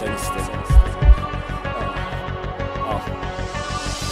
sen iste.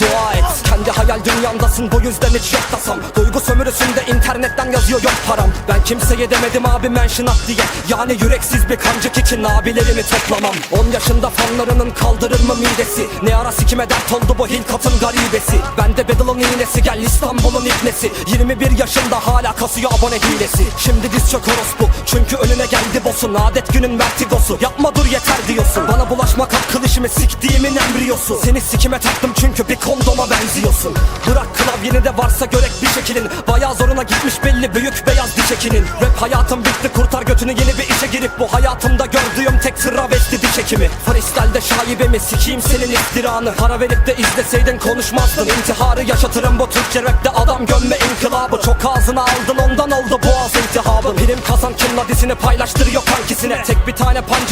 dua et Kendi hayal dünyandasın bu yüzden hiç yok Duygu sömürüsünde internetten yazıyor yok param. Ben kimseye demedim abi mention at diye. Yani yüreksiz bir kancık için abilerimi toplamam. 10 yaşında fanlarının kaldırır mı midesi? Ne ara sikime dert oldu bu hilkatın garibesi? Bende Beddle'ın iğnesi gel İstanbul'un iknesi 21 yaşında hala kasıyor abone hilesi. Şimdi diz çök orospu çünkü önüne geldi boss'un. Adet günün vertigosu. Yapma dur yeter bulaşmak dişimi siktiğimin embriyosu. Seni sikime taktım çünkü bir kondoma benziyorsun. Bırak klavyeni de varsa görek bir şekilin. Bayağı zoruna gitmiş belli büyük beyaz diş ekinin Rap hayatım bitti kurtar götünü yeni bir işe girip Bu hayatımda gördüğüm tek travesti diş hekimi Freestyle'de şaibemi sikeyim senin iftiranı. Para verip de izleseydin konuşmazdın. İntiharı yaşatırım bu Türkçe rapte adam gömme inkılabı. Çok ağzına aldın ondan oldu boğaz iltihabı Prim kazan kim ladisini paylaştırıyor kankisine Tek bir tane pancı